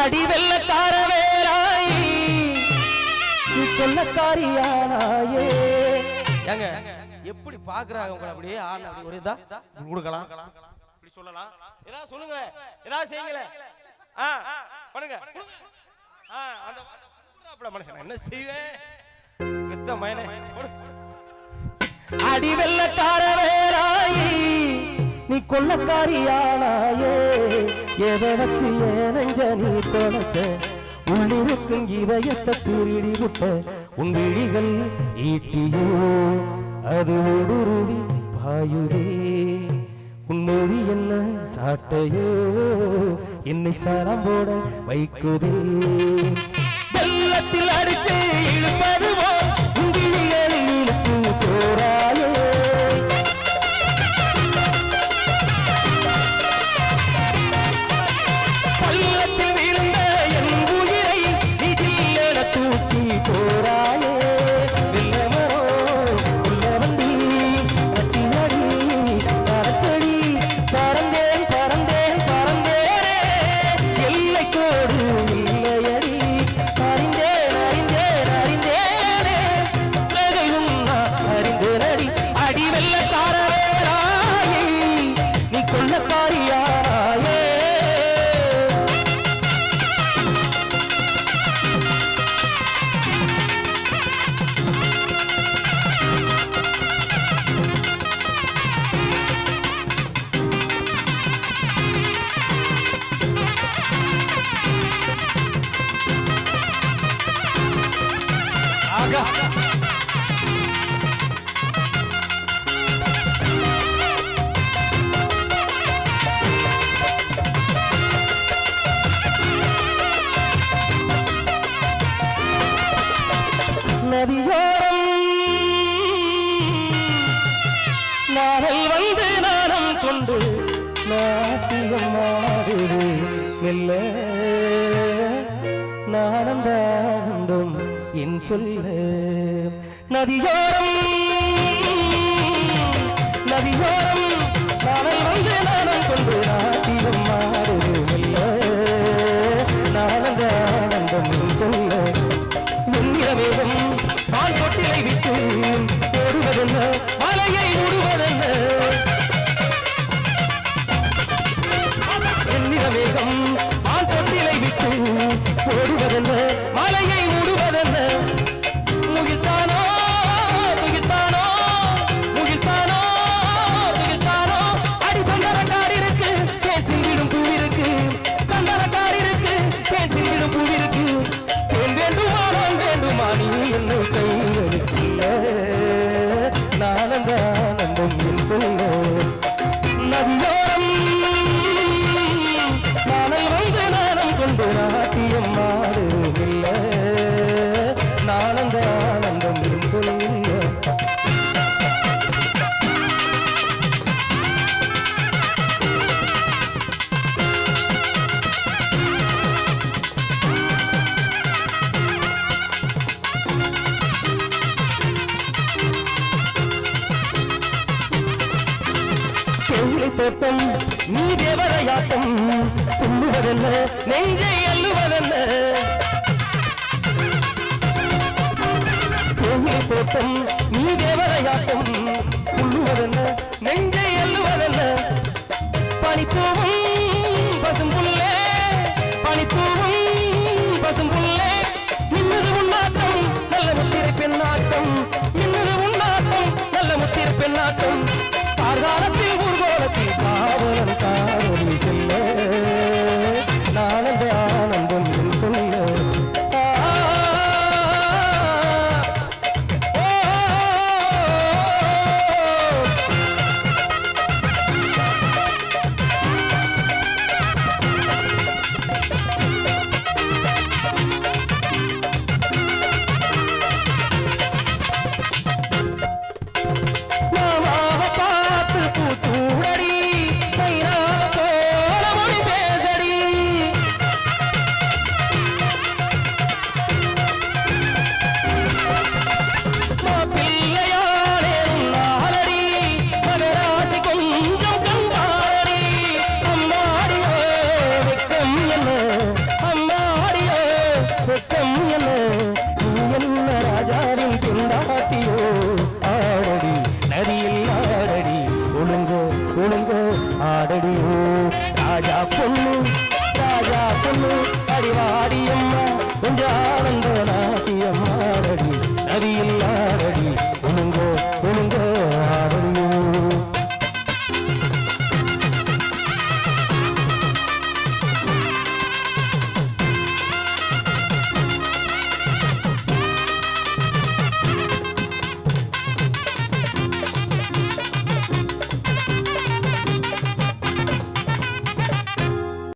அடி வெள்ளக்கார வேலாய் நீ கொள்ளக்காரியானாயே ஏங்க எப்படி பாக்குறாங்க உங்களை அப்படியே ஆள் அப்படி ஒரு இதா? கொடுக்கலாம் இப்படி சொல்லலாம். ஏதாவது சொல்லுங்க. ஏதாவது செய்யுங்களே ஆ பண்ணுங்க. ஆ அந்த அந்த புறாப்புல மனுஷன் என்ன செய்வேன் பெத்த மயனே போடு அடி வெள்ளக்கார வேலாயி நீ கொள்ளக்காரியானாயே. எதை வச்சு ஏன் நெஞ்ச நீ தொலைச்ச? உள்ளிருக்கும் இதயத்தை திருடி விட்ட உன் விழிகள் ஈட்டியோ? அது ஊடுருவி பாயுதே. உன் மொழி என்ன சாட்டையோ? என்னை சாரம் போட வைக்குதே. வெள்ளத்தில் அடிச்சு இழுப்பார் করে ஆகா. நதியோரம். நாளை வந்து நாணம் கொண்டு நாட்டியம் மாறுது மெல்ல நானந்தா என் சொல்ல நதியோரம். நதியோரம் நாளை வந்து நாணம் கொண்டு நாட்டியம் மாறுது மெல்ல நானந்தானந்தம் என் சொல்ல வேகம் பால் தொட்டிலை விட்டு ஓடுவதென்ன மலையை மூடுவதென்ன வெண்ணிறவேகம் பால் தோட்டம் நீ தேவரையாட்டம் துள்ளுவதென்ன? நெஞ்சை அள்ளுவதென்ன? தேயிலை தோட்டம் நீ தேவரையாட்டம் துள்ளுவதென்ன? நெஞ்சை அள்ளுவதென்ன? பனிப்பூவும் பசும்புள்ளே பனிப்பூவும் பசும்புள்ளே மின்னது உன்னாட்டம் நல்ல முத்திரை பெண்ணாட்டம் மின்னது உன்னாட்டம் நல்ல முத்திரை பெண்ணாட்டம் ராஜா பொண்ணு ராஜா பொண்ணு அடிவாடியம்மா கொஞ்சம் ஆனந்த